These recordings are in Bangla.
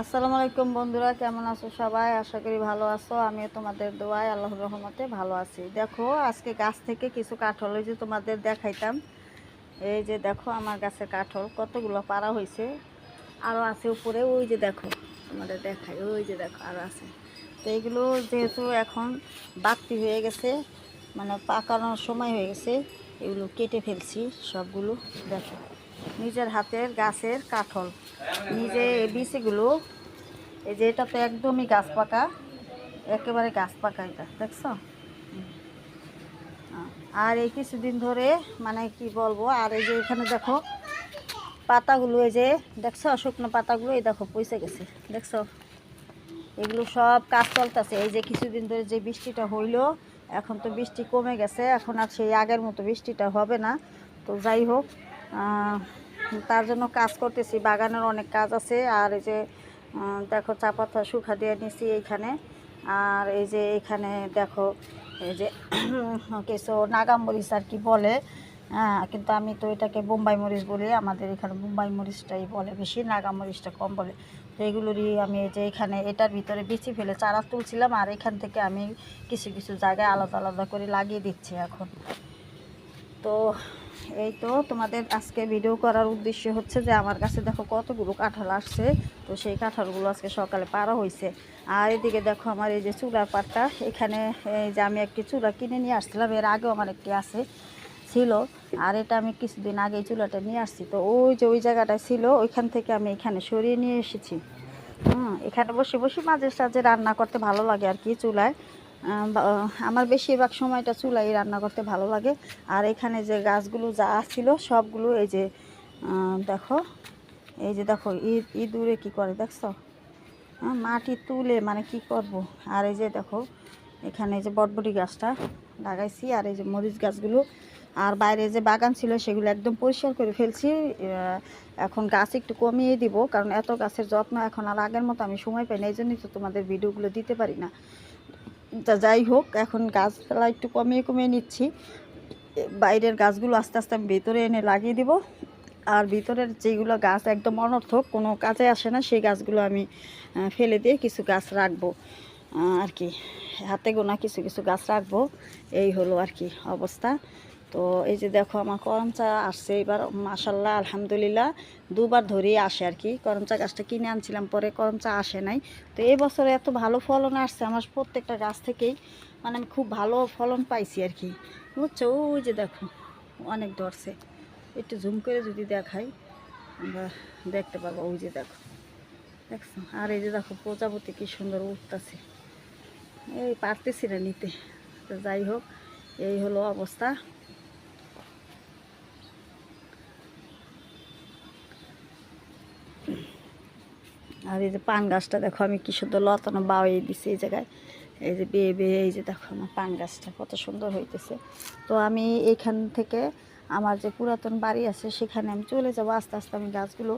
আসসালামু আলাইকুম বন্ধুরা, কেমন আছো সবাই? আশা করি ভালো আছো। আমিও তোমাদের দোয়ায় আল্লাহর রহমতে ভালো আছি। দেখো, আজকে গাছ থেকে কিছু কাঠল ওই যে তোমাদের দেখাইতাম। এই যে দেখো, আমার গাছের কাঠল কতগুলো পাড়া হয়েছে আরও আছে উপরে, ওই যে দেখো, তোমাদের দেখাই, ওই যে দেখো আরও আছে। তো এইগুলো যেহেতু এখন বাড়তি হয়ে গেছে মানে পাকানোর সময় হয়ে গেছে, এগুলো কেটে ফেলছি সবগুলো, দেখো। নিজের হাতের গাছের কাঠল। নিজে এই এই যে এটা তো একদমই গাছ পাকা, একেবারে গাছ পাকা এটা, দেখছ? আর এই কিছুদিন ধরে মানে কি বলব, আর এই যে এখানে দেখো, পাতাগুলো এই যে, দেখছ? শুকনো পাতাগুলো, এই দেখো পয়সে গেছে, দেখছ? এগুলো সব কাজ চলতেছে। এই যে কিছুদিন ধরে যে বৃষ্টিটা হইল, এখন তো বৃষ্টি কমে গেছে, এখন আর সেই আগের মতো বৃষ্টিটা হবে না। তো যাই হোক তার জন্য কাজ করতেছি, বাগানের অনেক কাজ আছে, আর এই যে দেখো চা পাতা শুকা দিয়ে নিছি এইখানে, আর এই যে এখানে দেখো, এই যে কিছু নাগামরিচ আর কি বলে হ্যাঁ কিন্তু আমি তো এটাকে বোম্বাই মরিচ বলি, আমাদের এখানে বোম্বাই মরিচটাই বলে বেশি নাগামরিচটা কম বলে, তো এগুলোরই আমি এই যে এখানে এটার ভিতরে বিচি ফেলে চারা তুলছিলাম, আর এখান থেকে আমি কিছু কিছু জায়গায় আলাদা আলাদা করে লাগিয়ে দিচ্ছি এখন। তো এই তো তোমাদের আজকে ভিডিও করার উদ্দেশ্য হচ্ছে যে আমার কাছে দেখো কতগুলো কাঁঠাল আসছে। তো সেই কাঁঠালগুলো আজকে সকালে পাড়া হয়েছে আর এদিকে দেখো আমার এই যে চুলার পাটটা এখানে এই যে আমি একটি চুলা কিনে নিয়ে আসছিলাম, এর আগেও আমার একটি আছে ছিল। আর এটা আমি কিছুদিন আগে চুলাটা নিয়ে আসছি। তো ওই যে ওই জায়গাটা ছিল, ওইখান থেকে আমি এখানে সরিয়ে নিয়ে এসেছি। হুম, এখানে বসে বসে মাঝে সাঝে রান্না করতে ভালো লাগে আর কি চুলায় আমার বেশিরভাগ সময়টা চুলাই রান্না করতে ভালো লাগে। আর এখানে যে গাছগুলো যা ছিল, সবগুলো এই যে দেখো, এই যে দেখো ইঁদুরে কি করে দেখছ? মাটি তুলে মানে কি করব? আর এই যে দেখো, এখানে যে বটবটি গাছটা লাগাইছি, আর এই যে মরিচ গাছগুলো। আর বাইরে যে বাগান ছিল, সেগুলো একদম পরিষ্কার করে ফেলছি। এখন গাছ একটু কমিয়ে দিব, কারণ এত গাছের যত্ন এখন আর আগের মতো আমি সময় পাই না, এই জন্যই তো তোমাদের ভিডিওগুলো দিতে পারি না। তা যাই হোক, এখন গাছপালা একটু কমিয়ে কমিয়ে নিচ্ছি। বাইরের গাছগুলো আস্তে আস্তে আমি ভেতরে এনে লাগিয়ে দিব। আর ভিতরের যেগুলো গাছ একদম অনর্থক, কোনো কাজে আসে না, সেই গাছগুলো আমি ফেলে দিয়ে কিছু গাছ রাখব। আর কি, হাতে গোনা কিছু কিছু গাছ রাখব। এই হলো আর কি অবস্থা। তো এই যে দেখো, আমার করম চা আসছে। এবার মাসাল্লাহ আলহামদুলিল্লাহ, দুবার ধরেই আসে আর কি। করম চা গাছটা কিনে আনছিলাম, পরে করম চা আসে নাই। তো এই বছরে এত ভালো ফলন আসছে আমার প্রত্যেকটা গাছ থেকেই। মানে আমি খুব ভালো ফলন পাইছি আর কি। বুঝছ? ওই যে দেখো, অনেক ধরছে। একটু জুম করে যদি দেখাই, আমরা দেখতে পাবো। ওই যে দেখো, দেখছ? আর এই যে দেখো, প্রজাপতি কি সুন্দর উঠতেছে। এই পারতেছি না নিতে। তো যাই হোক, এই হলো অবস্থা। আর এই যে পান গাছটা দেখো, আমি কি সুন্দর লতানো বাউয়ে দিছি এই জায়গায়। এই যে বেয়ে বেয়ে, এই যে দেখো আমার পান গাছটা কত সুন্দর হইতেছে। তো আমি এইখান থেকে আমার যে পুরাতন বাড়ি আছে, সেখানে আমি চলে যাব। আস্তে আস্তে আমি গাছগুলো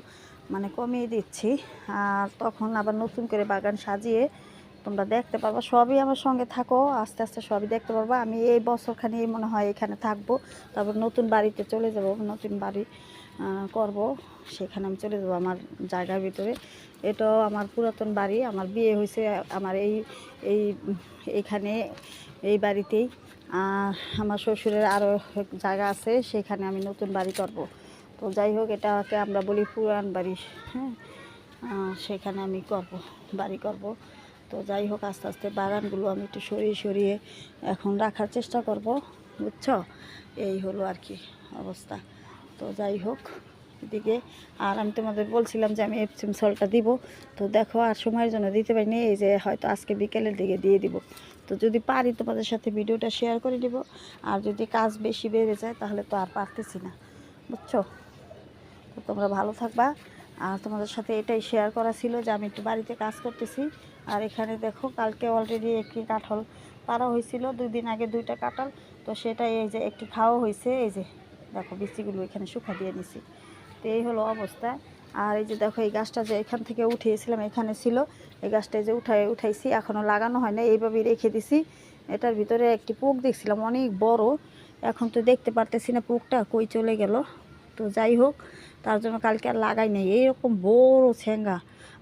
মানে কমিয়ে দিচ্ছি। আর তখন আবার নতুন করে বাগান সাজিয়ে তোমরা দেখতে পারবা। সবই আমার সঙ্গে থাকো, আস্তে আস্তে সবই দেখতে পারবা। আমি এই বছরখানে মনে হয় এখানে থাকব, তারপর নতুন বাড়িতে চলে যাব, নতুন বাড়ি। করব, সেখানে আমি চলে যাব আমার জায়গার ভিতরে। এটাও আমার পুরাতন বাড়ি, আমার বিয়ে হয়েছে, আমার এই এই, এখানে, এই বাড়িতেই। আমার শ্বশুরের আরও জায়গা আছে, সেখানে আমি নতুন বাড়ি করব। তো যাই হোক, এটাকে আমরা বলি পুরান বাড়ি হ্যাঁ? সেখানে আমি করব, বাড়ি করব। তো যাই হোক, আস্তে আস্তে বাগানগুলো আমি একটু সরিয়ে সরিয়ে এখন রাখার চেষ্টা করব, বুঝছ? এই হলো আর কি অবস্থা। তো যাই হোক, এদিকে। আর আমি তোমাদের বলছিলাম যে আমি এপসিম সলটা দিব। তো দেখো, আর সময়ের জন্য দিতে পারি পারিনি, এই যে হয়তো আজকে বিকেলের দিকে দিয়ে দিব। তো যদি পারি তোমাদের সাথে ভিডিওটা শেয়ার করে দিব আর যদি কাজ বেশি বেড়ে যায়, তাহলে তো আর পারতেছি না। বুঝছ? তো তোমরা ভালো থাকবা। আর তোমাদের সাথে এটাই শেয়ার করা ছিল যে আমি একটু বাড়িতে কাজ করতেছি। আর এখানে দেখো, কালকে অলরেডি একটি কাঁঠাল পাড়া হয়েছিল। দুই দিন আগে দুইটা কাঁঠাল। তো সেটাই এই যে একটি খাওয়া হয়েছে, এই যে দেখো, বিচিগুলো এখানে শুকা দিয়ে নিছি। তো এই হলো অবস্থা। আর এই যে দেখো, এই গাছটা যে এখান থেকে উঠিয়েছিলাম, এখানে ছিল। এই গাছটা যে উঠাই উঠাইছি এখনও লাগানো হয় না এইভাবেই রেখে দিছি। এটার ভিতরে একটি পোক দেখছিলাম, অনেক বড়। এখন তো দেখতে পারতেছি না পোকটা কই চলে গেল। তো যাই হোক, তার জন্য কালকে আর লাগাই নেই। এইরকম বড় ছেঙ্গা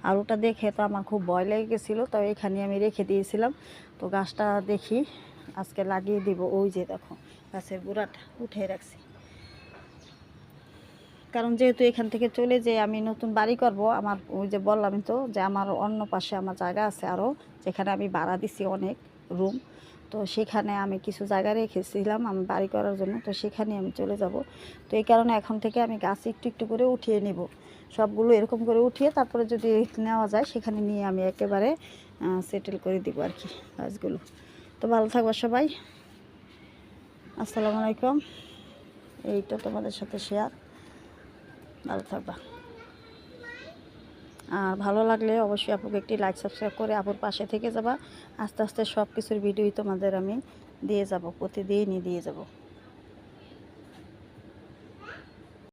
আর ওটা দেখে তো আমার খুব ভয় লেগে গেছিল, তো এখানে আমি রেখে দিয়েছিলাম। তো গাছটা দেখি, আজকে লাগিয়ে দিব। ওই যে দেখো, গাছের গোড়াটা উঠে রাখছি। কারণ যেহেতু এখান থেকে চলে যে আমি নতুন বাড়ি করব, আমার ওই যে বললাম তো যে আমার অন্য পাশে আমার জায়গা আছে আরও যেখানে আমি ভাড়া দিছি অনেক রুম তো সেখানে আমি কিছু জায়গা রেখেছিলাম আমি বাড়ি করার জন্য, তো সেখানে আমি চলে যাব। তো এই কারণে এখন থেকে আমি গাছ একটু একটু করে উঠিয়ে নিব। সবগুলো এরকম করে উঠিয়ে তারপরে যদি নেওয়া যায় সেখানে নিয়ে আমি একেবারে সেটেল করে দিব আর কি গাছগুলো। তো ভালো থাকব সবাই। আসসালামু আলাইকুম। এইটা তোমাদের সাথে শেয়ার ভালো থাকবা। আর ভালো লাগলে অবশ্যই আপুকে একটি লাইক সাবস্ক্রাইব করে আপুর পাশে থেকে যাবা। আস্তে আস্তে সব কিছুর ভিডিওই তোমাদের আমি দিয়ে যাব, প্রতিদিনই দিয়ে যাব।